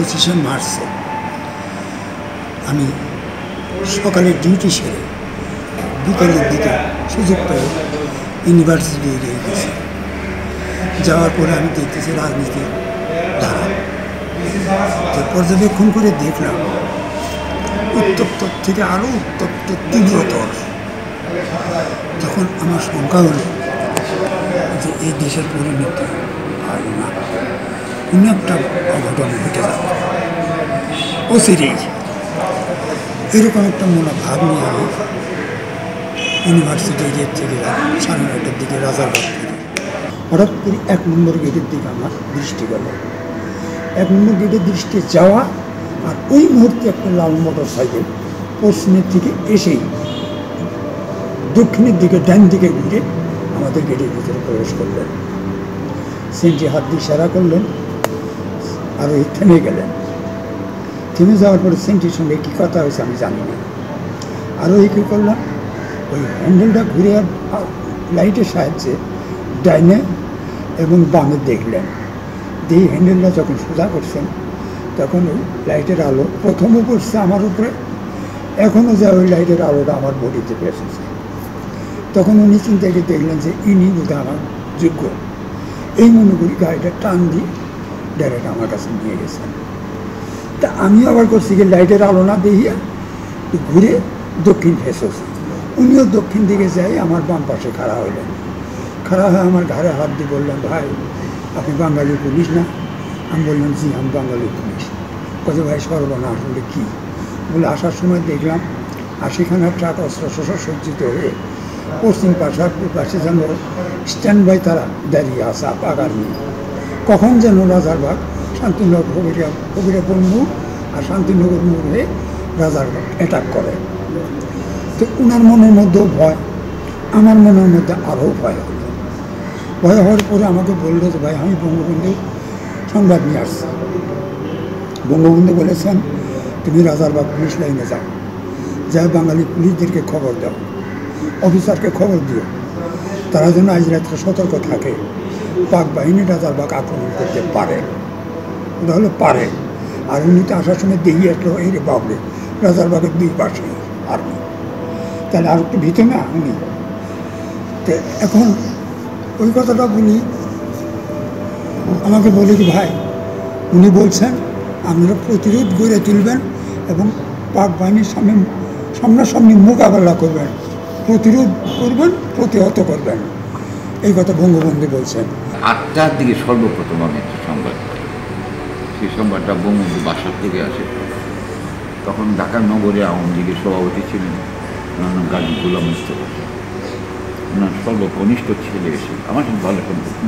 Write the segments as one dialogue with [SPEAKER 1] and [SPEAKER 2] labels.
[SPEAKER 1] পঁচিশে মার্চে আমি সকালে ডিউটি সেরে বিকেলের দিকে সুযোগ পেয়ে ইউনিভার্সিটি এগিয়ে গেছি। যাওয়ার পরে আমি দেখতেছি রাজনীতি ধারা। পর্যবেক্ষণ করে দেখলাম, উত্তপ্ত থেকে আরও উত্তপ্ত তীব্রতর। তখন আমার শঙ্কা হলো যে এই দেশের পরিণতি আর না। কোনো একটা অঘটন ঘটে যাবে। অচিরেই এরকম একটা মনোভাব নিয়ে আমি ইউনিভার্সিটি গেট থেকে সাড়ে নটার দিকে রাজারবাগ থেকে। হঠাৎ করে এক নম্বর গেটের দিকে আমার দৃষ্টি গেল। এক নম্বর গেটের দৃষ্টি যাওয়া আর ওই মুহূর্তে একটা লাল মোটর সাইকেল পশ্চিমের থেকে এসেই দক্ষিণের দিকে, ডান দিকে ঘুরে আমাদের গেটের ভিতরে প্রবেশ করলেন সেন্টি হাত দিয়ে সারা করলেন আর ওই থেমে গেলেন। থেমে যাওয়ার পরে সেন্টির সঙ্গে কী কথা হয়েছে আমি জানি না। আরও এই কী করলাম? ওই হ্যান্ডেলটা ঘুরে আর লাইটের সাহায্যে ডাইনে এবং বামে দেখলেন। দিয়ে হ্যান্ডেলটা যখন সোজা করছেন, তখন ওই লাইটের আলো প্রথমও পড়ছে আমার উপরে এখনও যা ওই লাইটের আলোটা আমার বডিতে পেয়েছে তখন উনি চিন্তা করে দেখলেন যে ইনি বোধহয় আমার যোগ্য। এই মনে করি গাড়িটা টান দিয়ে ডাইরেক্ট আমার কাছে নিয়ে গেছেন তা আমি আবার করছি যে লাইটের আলো না দেখিয়া ঘুরে দক্ষিণ ফেসেছি উনিও দক্ষিণ দিকে যাই আমার বাম পাশে খাড়া হইলেন। খাড়া হয়ে আমার ঘাড়ে হাত দিয়ে বললেন, ভাই, আপনি বাঙালি পুলিশ না? আমি বললাম, জি, আমি বাঙালি পুলিশ। কত ভাই সর্বনাশ বলে, কী? বলে, আসার সময় দেখলাম আশিখানা ট্রাক অস্ত্র শস্ত্র সজ্জিত হয়ে পশ্চিম পাশে পাশে যেন স্ট্যান্ড বাই তারা দাঁড়িয়ে আসা আগার নিয়ে। কখন যেন রাজারবাগ শান্তিনগর ফকিরা ফকিরাপুর মোড় আর শান্তিনগর মোড় হয়ে রাজারবাগ অ্যাটাক করে। তো ওনার মনের মধ্যেও ভয়, আমার মনের মধ্যে আরও ভয় হলো ভয় হওয়ার পরে আমাকে বলল যে, ভাই, আমি বঙ্গবন্ধু সংবাদ নিয়ে আসছি। বঙ্গবন্ধু বলেছেন, তুমি রাজারবাগ পুলিশ লাইনে যাও। যা বাঙালি পুলিশদেরকে খবর দাও। অফিসারকে খবর দিও। তারা যেন আজ রাত্রে সতর্ক থাকে। পাক বাহিনী রাজারবাগ আক্রমণ করতে পারে। ওটা হলো পারে। আর উনিতে আসার সময় দেখি আসলো, এই রে বাবরে রাজারবাগের দুই পাশে আর্মি তাহলে আর একটু ভিতরে না, উনি? তো এখন ওই কথাটা বলি আমাকে বলে কি ভাই, উনি বলছেন আপনারা প্রতিরোধ গড়ে তুলবেন এবং পাক বাহিনীর সামনে সামনাসামনি মোকাবেলা করবেন। প্রতিরোধ করবেন, প্রতিহত করবেন। এই কথা বঙ্গবন্ধু বলছেন।
[SPEAKER 2] আটটার দিকে সর্বপ্রথম আমি একটা সংবাদ সেই সংবাদটা বঙ্গবন্ধু বাসার থেকে আসে। তখন ঢাকা নগরে আওয়ামী লীগের সভাপতি ছিলেন ওনার নাম গাজী গোলাম ওনার সর্বকনিষ্ঠ ছেলে এসে, আমার সাথে ভালো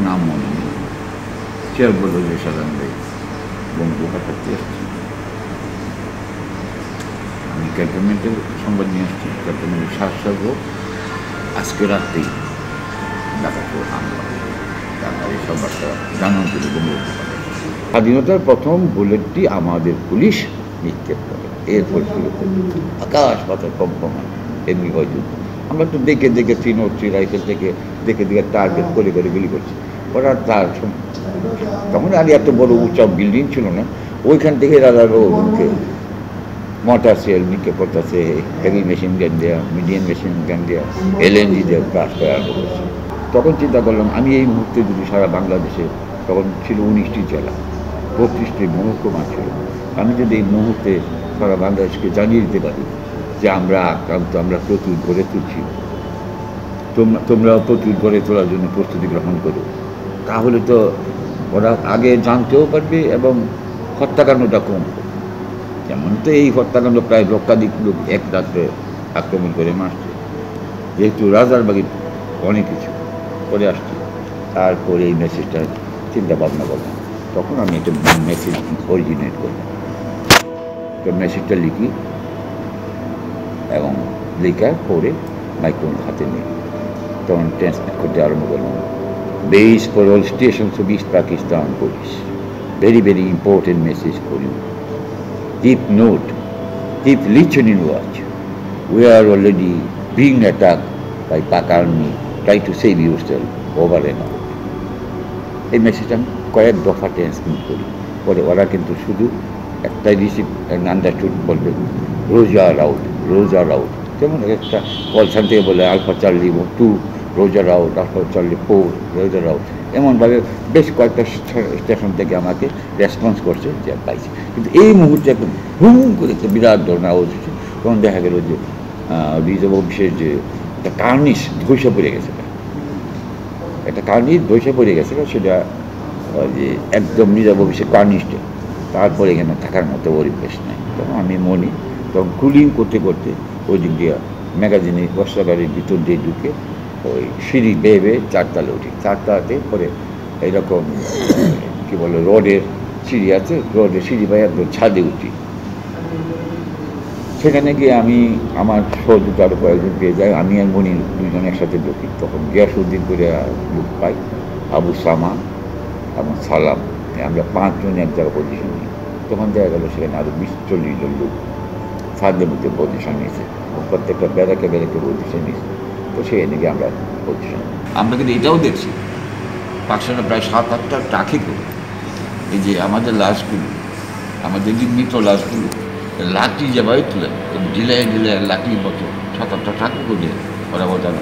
[SPEAKER 2] নাম মনে নেই। চেয়ার বলল যে সাধারণ ভাই বঙ্গবন্ধু হঠাৎ এসছে আমি ক্যান্টনমেন্টের সংবাদ নিয়ে আসছি। ক্যান্টনমেন্টের সাত আজকে রাত্রেই স্বাধীনতার প্রথম বুলেটটি আমাদের পুলিশ নিক্ষেপ করে। এরপর শুরু করে আকাশ, পাতাল কম্পমান এমনি যুদ্ধ। আমরা তো দেখে দেখে থ্রি নোট থ্রি রাইফেল থেকে দেখে দেখে টার্গেট করে করে গুলি করছি। ওরা তার তখন আর এত বড় উঁচা বিল্ডিং ছিল না। ওইখান থেকে রাজারও মুখে মোটর সেল নিক্ষেপ করতেছে হেভি মেশিন গান দেওয়া মিডিয়াম মেশিন গান দেওয়া এলএনজি দেওয়া ক্লাস করে করছে। তখন চিন্তা করলাম, আমি এই মুহূর্তে যদি সারা বাংলাদেশে, তখন ছিল উনিশটি জেলা, বত্রিশটি মহকুমা ছিল। আমি যদি এই মুহূর্তে সারা বাংলাদেশকে জানিয়ে দিতে পারি যে আমরা আক্রান্ত, আমরা প্রচুর গড়ে তুলছি, তোমরা, তোমরাও প্রচুর গড়ে তোলার জন্য প্রস্তুতি গ্রহণ করো, তাহলে তো ওরা আগে জানতেও পারবে এবং হত্যাকাণ্ডটা কম যেমন তো এই হত্যাকাণ্ড প্রায় লক্ষাধিক লোক এক রাত্রে আক্রমণ করে মারছে। যেহেতু রাজারবাগি অনেক কিছু। করে আসছে। তারপরে এই মেসেজটা চিন্তা ভাবনা করলাম। তখন আমি একটা মেসেজ অরিজিনেট করলাম। তো মেসেজটা লিখি এবং লেখার পরে মাইক্রোফোন হাতে নিই। তখন ট্রান্সমিট করতে আরম্ভ করলাম। Base for all stations of East Pakistan police very very important message for you note note, keep in watch. We are already being attacked by Pak army. Try to save yourself, over and out. এই মেসেজটা আমি কয়েক দফা transmit করি। পরে ওরা কিন্তু শুধু একটাই রিসিভ আন্ডারস্টুড বলবে রোজা রাউট রোজা রাউট যেমন একটা কলসান থেকে বলে Alpha Charlie two roger route Alpha Charlie four roger route এমনভাবে বেশ কয়েকটা স্টেশন থেকে আমাকে রেসপন্স করছে যে পাইছে। কিন্তু এই মুহূর্তে একদম হুম করে একটা বিরাট ধরনের আওয়াজ হচ্ছে তখন দেখা গেল যে রিজার্ভ অফিসের যে একটা কার্নিশ ধসে পড়ে গেছিল। একটা কার্নিশ ধসে পড়ে গেছে সেটা যে একদম রিজার্ভ অফিসের কার্নিশটা তারপরে এখানে থাকার মতো পরিবেশ নেই। তখন আমি মনি, তখন কুলিং করতে করতে ওই দিক দিয়ে ম্যাগাজিনে বস্ত্রাগারের ভিতর দিয়ে ঢুকে ওই সিঁড়ি বেয়ে বেয়ে চারতলা উঠি। চারতলাতে পরে এইরকম, কী বলে, রোডের সিঁড়ি আছে, রোডের সিঁড়ি বাই একদম ছাদে উঠি। সেখানে গিয়ে আমি আমার সহযোগিত আরও কয়েকজন পেয়ে যাই আমি আর মনি দুজন একসাথে ঢুকি তখন গিয়াসুদ্দিন করে লোক পাই। আবু সামা এবং সালাম। আমরা পাঁচজন এক জায়গায় পজিশন নিই। তখন দেখা গেল সেখানে আরও বিশ চল্লিশ জন লোক ফাঁদের মধ্যে পজিশন নিয়েছে প্রত্যেকটা ব্যারাকে ব্যারাকে পজিশন নিয়েছে। তো সেখানে গিয়ে আমরা পজিশন আমরা কিন্তু এটাও দেখছি। পাকশানে প্রায় সাত, আটটা টাকি করে। এই যে আমাদের লাশগুলো, আমাদের যে মৃত লাশগুলো লাঠি যে বাইতলে ঢিলাই ঢিলাই লাঠি মতো সাত ঠাকুর করে ওরা বোঝানো